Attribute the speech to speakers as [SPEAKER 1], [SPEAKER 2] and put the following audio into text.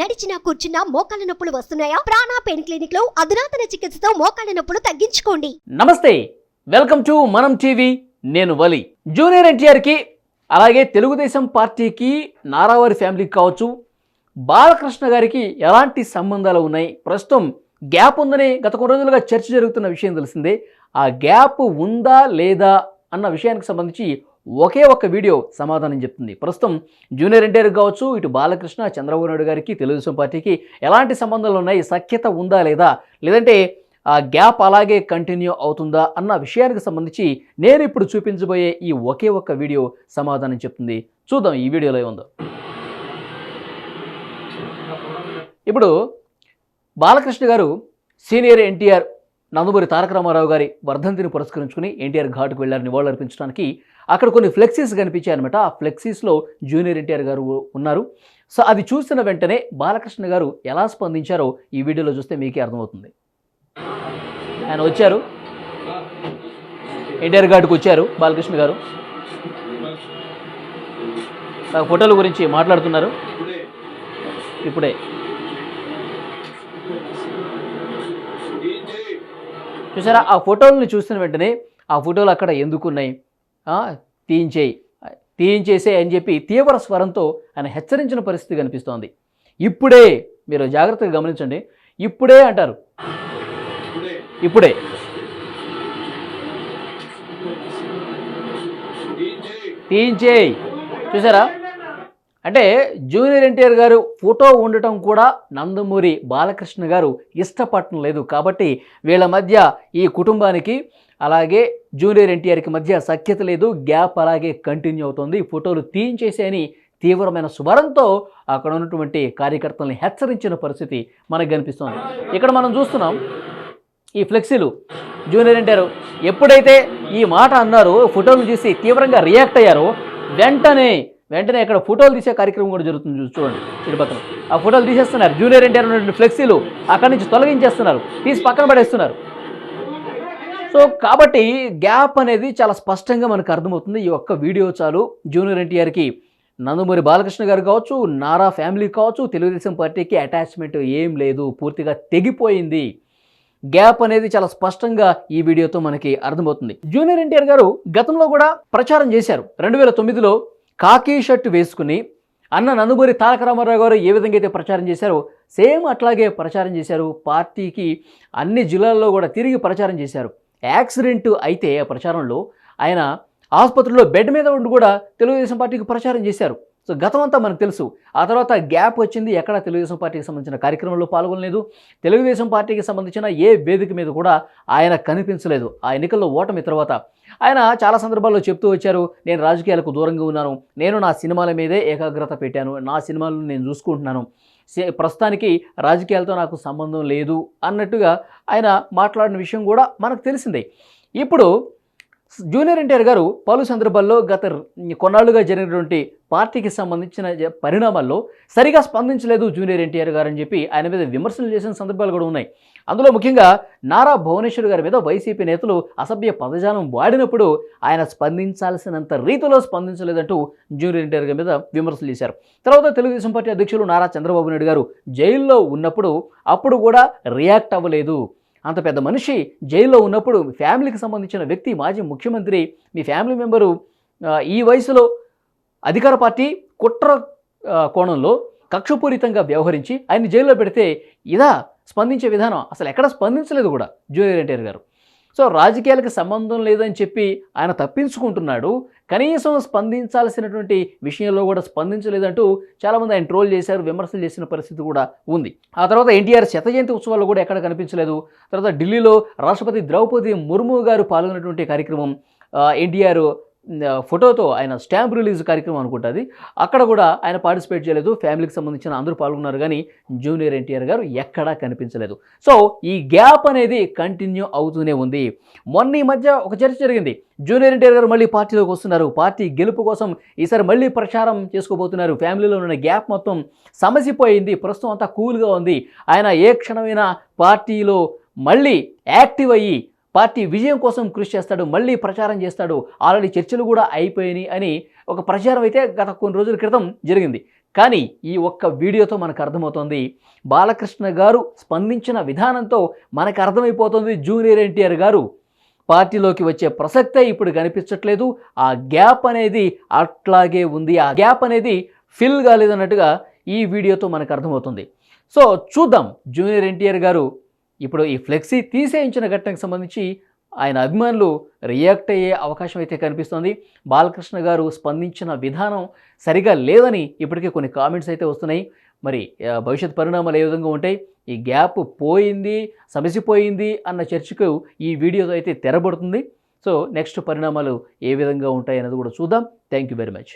[SPEAKER 1] నడిచినా కూర్చున్నా మోకాళ్ళ నొప్పులు వస్తున్నాయా? ప్రాణా పెయిన్ క్లినిక్లో అధునాతన చికిత్సతో మోకాళ్ళ నొప్పులు తగ్గించుకోండి.
[SPEAKER 2] నమస్తే వెల్కమ్ టు మనం టీవీ నేను వలి. జూనియర్ ఎన్టీఆర్కి అలాగే తెలుగుదేశం పార్టీకి నారావారి ఫ్యామిలీకి కావచ్చు బాలకృష్ణ గారికి ఎలాంటి సంబంధాలు ఉన్నాయి? ప్రస్తుతం గ్యాప్ ఉందని గత కొన్ని రోజులుగా చర్చ జరుగుతున్న విషయం తెలిసిందే. ఆ గ్యాప్ ఉందా లేదా అన్న విషయానికి సంబంధించి ఒకే ఒక్క వీడియో సమాధానం చెప్తుంది. ప్రస్తుతం జూనియర్ ఎన్టీఆర్ కావచ్చు ఇటు బాలకృష్ణ చంద్రబాబు నాయుడు గారికి తెలుగుదేశం పార్టీకి ఎలాంటి సంబంధాలు ఉన్నాయి సఖ్యత ఉందా లేదా లేదంటే ఆ గ్యాప్ అలాగే కంటిన్యూ అవుతుందా అన్న విషయానికి సంబంధించి నేను ఇప్పుడు చూపించబోయే ఈ ఒకే ఒక్క వీడియో సమాధానం చెప్తుంది. చూద్దాం ఈ వీడియోలో ఏముందో. ఇప్పుడు బాలకృష్ణ గారు సీనియర్ ఎన్టీఆర్ నందమూరి తారక రామారావు గారి వర్ధంతిని పురస్కరించుకుని ఎన్టీఆర్ ఘాట్కు వెళ్ళారు నివాళులర్పించడానికి. అక్కడ కొన్ని ఫ్లెక్సీస్ కనిపించాయి అనమాట ఆ ఫ్లెక్సీస్లో జూనియర్ ఎన్టీఆర్ గారు ఉన్నారు. సో అది చూసిన వెంటనే బాలకృష్ణ గారు ఎలా స్పందించారో ఈ వీడియోలో చూస్తే మీకే అర్థమవుతుంది. ఆయన వచ్చారు. ఎన్టీఆర్ ఘాట్కు వచ్చారు బాలకృష్ణ గారు. ఆ ఫోటోల గురించి మాట్లాడుతున్నారు. ఇప్పుడే. చూసారా? ఆ ఫోటోలను చూసిన వెంటనే ఆ ఫోటోలు అక్కడ ఎందుకున్నాయి? తీయించేయి. తీయించేసే అని చెప్పి తీవ్ర స్వరంతో ఆయన హెచ్చరించిన పరిస్థితి కనిపిస్తోంది. ఇప్పుడే మీరు జాగ్రత్తగా గమనించండి. ఇప్పుడే అంటారు. ఇప్పుడే. తీయించేయి. చూసారా? అంటే జూనియర్ ఎన్టీఆర్ గారు ఫోటో ఉండటం కూడా నందమూరి బాలకృష్ణ గారు ఇష్టపడటం లేదు కాబట్టి వీళ్ళ మధ్య ఈ కుటుంబానికి అలాగే జూనియర్ ఎన్టీఆర్కి మధ్య సఖ్యత లేదు గ్యాప్ అలాగే కంటిన్యూ అవుతుంది. ఫోటోలు తీయించేసేయని తీవ్రమైన స్వరంతో అక్కడ ఉన్నటువంటి కార్యకర్తల్ని హెచ్చరించిన పరిస్థితి మనకు కనిపిస్తుంది. ఇక్కడ మనం చూస్తున్నాం ఈ ఫ్లెక్సీలు. జూనియర్ ఎన్టీఆర్ ఎప్పుడైతే ఈ మాట అన్నారో ఫోటోలు చూసి తీవ్రంగా రియాక్ట్ అయ్యారో వెంటనే వెంటనే ఇక్కడ ఫోటోలు తీసే కార్యక్రమం కూడా జరుగుతుంది చూడండి ఇటు పక్కన ఆ ఫోటోలు తీసేస్తున్నారు. జూనియర్ ఎన్టీఆర్ ఉన్నటువంటి ఫ్లెక్సీలు అక్కడి నుంచి తొలగించేస్తున్నారు. తీసి పక్కన పడేస్తున్నారు. సో కాబట్టి గ్యాప్ అనేది చాలా స్పష్టంగా మనకు అర్థమవుతుంది. ఈ ఒక్క వీడియో చాలు. జూనియర్ ఎన్టీఆర్కి నందమూరి బాలకృష్ణ గారు కావచ్చు నారా ఫ్యామిలీ కావచ్చు తెలుగుదేశం పార్టీకి అటాచ్మెంట్ ఏం లేదు. పూర్తిగా తెగిపోయింది. గ్యాప్ అనేది చాలా స్పష్టంగా ఈ వీడియోతో మనకి అర్థమవుతుంది. జూనియర్ ఎన్టీఆర్ గారు గతంలో కూడా ప్రచారం చేశారు. రెండు వేల తొమ్మిదిలో కాకి షర్ట్ వేసుకుని అన్న నందుమూరి తారక రామారావు గారు ఏ విధంగా అయితే ప్రచారం చేశారో సేమ్ అట్లాగే ప్రచారం చేశారు. పార్టీకి అన్ని జిల్లాల్లో కూడా తిరిగి ప్రచారం చేశారు. యాక్సిడెంట్ అయితే ఆ ప్రచారంలో ఆయన ఆసుపత్రిలో బెడ్ మీద ఉండి కూడా తెలుగుదేశం పార్టీకి ప్రచారం చేశారు. సో గతం అంతా మనకు తెలుసు. ఆ తర్వాత గ్యాప్ వచ్చింది. ఎక్కడ తెలుగుదేశం పార్టీకి సంబంధించిన కార్యక్రమంలో పాల్గొనలేదు. తెలుగుదేశం పార్టీకి సంబంధించిన ఏ వేదిక మీద కూడా ఆయన కనిపించలేదు. ఆ ఎన్నికల్లో ఓటమి తర్వాత ఆయన చాలా సందర్భాల్లో చెప్తూ వచ్చారు. నేను రాజకీయాలకు దూరంగా ఉన్నాను. నేను నా సినిమాల మీదే ఏకాగ్రత పెట్టాను. నా సినిమాలను నేను చూసుకుంటున్నాను. ప్రస్తుతానికి రాజకీయాలతో నాకు సంబంధం లేదు అన్నట్టుగా ఆయన మాట్లాడిన విషయం కూడా మనకు తెలిసిందే. ఇప్పుడు జూనియర్ ఎన్టీఆర్ గారు పలు సందర్భాల్లో గత కొన్నాళ్ళుగా జరిగినటువంటి పార్టీకి సంబంధించిన జ- పరిణామాల్లో సరిగా స్పందించలేదు జూనియర్ ఎన్టీఆర్ గారు అని చెప్పి ఆయన మీద విమర్శలు చేసిన సందర్భాలు కూడా ఉన్నాయి. అందులో ముఖ్యంగా నారా భువనేశ్వర్ గారి మీద వైసీపీ నేతలు అసభ్య పదజాలం వాడినప్పుడు ఆయన స్పందించాల్సినంత రీతిలో స్పందించలేదంటూ జూనియర్ ఎన్టీఆర్ గారి మీద విమర్శలు చేశారు. తర్వాత తెలుగుదేశం పార్టీ అధ్యక్షులు నారా చంద్రబాబు నాయుడు గారు జైల్లో ఉన్నప్పుడు అప్పుడు కూడా రియాక్ట్ అవ్వలేదు. అంత పెద్ద మనిషి జైల్లో ఉన్నప్పుడు మీ ఫ్యామిలీకి సంబంధించిన వ్యక్తి మాజీ ముఖ్యమంత్రి మీ ఫ్యామిలీ మెంబరు ఈ వయసులో అధికార పార్టీ కుట్ర కోణంలో కక్షపూరితంగా వ్యవహరించి ఆయన జైల్లో పెడితే ఇదా స్పందించే విధానం? అసలు ఎక్కడ స్పందించలేదు కూడా జూనియర్ ఎన్టీఆర్ గారు. సో రాజకీయాలకు సంబంధం లేదని చెప్పి ఆయన తప్పించుకుంటున్నాడు. కనీసం స్పందించాల్సినటువంటి విషయంలో కూడా స్పందించలేదంటూ చాలామంది ఆయన ట్రోల్ చేశారు విమర్శలు చేసిన పరిస్థితి కూడా ఉంది. ఆ తర్వాత ఎన్టీఆర్ శత జయంతి ఉత్సవాలు కూడా ఎక్కడ కనిపించలేదు. తర్వాత ఢిల్లీలో రాష్ట్రపతి ద్రౌపది ముర్ము గారు పాల్గొన్నటువంటి కార్యక్రమం ఎన్టీఆర్ ఫోటోతో ఆయన స్టాంప్ రిలీజ్ కార్యక్రమం అనుకుంటుంది. అక్కడ కూడా ఆయన పార్టిసిపేట్ చేయలేదు. ఫ్యామిలీకి సంబంధించిన అందరూ పాల్గొన్నారు కానీ జూనియర్ ఎన్టీఆర్ గారు ఎక్కడా కనిపించలేదు. సో ఈ గ్యాప్ అనేది కంటిన్యూ అవుతూనే ఉంది. మొన్న ఈ మధ్య ఒక చర్చ జరిగింది. జూనియర్ ఎన్టీఆర్ గారు మళ్ళీ పార్టీలోకి వస్తున్నారు. పార్టీ గెలుపు కోసం ఈసారి మళ్ళీ ప్రచారం చేసుకోబోతున్నారు. ఫ్యామిలీలో ఉన్న గ్యాప్ మొత్తం సమసిపోయింది. ప్రస్తుతం అంతా కూల్గా ఉంది. ఆయన ఏ క్షణమైనా పార్టీలో మళ్ళీ యాక్టివ్ అయ్యి పార్టీ విజయం కోసం కృషి చేస్తాడు మళ్ళీ ప్రచారం చేస్తాడు ఆల్రెడీ చర్చలు కూడా అయిపోయినాయి అని ఒక ప్రచారం అయితే గత కొన్ని రోజుల క్రితం జరిగింది. కానీ ఈ ఒక్క వీడియోతో మనకు అర్థమవుతుంది బాలకృష్ణ గారు స్పందించిన విధానంతో మనకు అర్థమైపోతుంది జూనియర్ ఎన్టీఆర్ గారు. పార్టీలోకి వచ్చే ప్రసక్తే ఇప్పుడు కనిపించట్లేదు ఆ గ్యాప్ అనేది అట్లాగే ఉంది ఆ గ్యాప్ అనేది ఫిల్ కాలేదన్నట్టుగా ఈ వీడియోతో మనకు అర్థమవుతుంది. సో చూద్దాం జూనియర్ ఎన్టీఆర్ గారు ఇప్పుడు ఈ ఫ్లెక్సీ తీసేయించిన ఘటనకు సంబంధించి ఆయన అభిమానులు రియాక్ట్ అయ్యే అవకాశం అయితే కనిపిస్తోంది. బాలకృష్ణ గారు స్పందించిన విధానం సరిగా లేదని ఇప్పటికే కొన్ని కామెంట్స్ అయితే వస్తున్నాయి. మరి భవిష్యత్ పరిణామాలు ఏ విధంగా ఉంటాయి? ఈ గ్యాప్ పోయింది సమసిపోయింది అన్న చర్చకు ఈ వీడియో అయితే తెరబడుతుంది. సో నెక్స్ట్ పరిణామాలు ఏ విధంగా ఉంటాయి అనేది కూడా చూద్దాం. Thank you very much.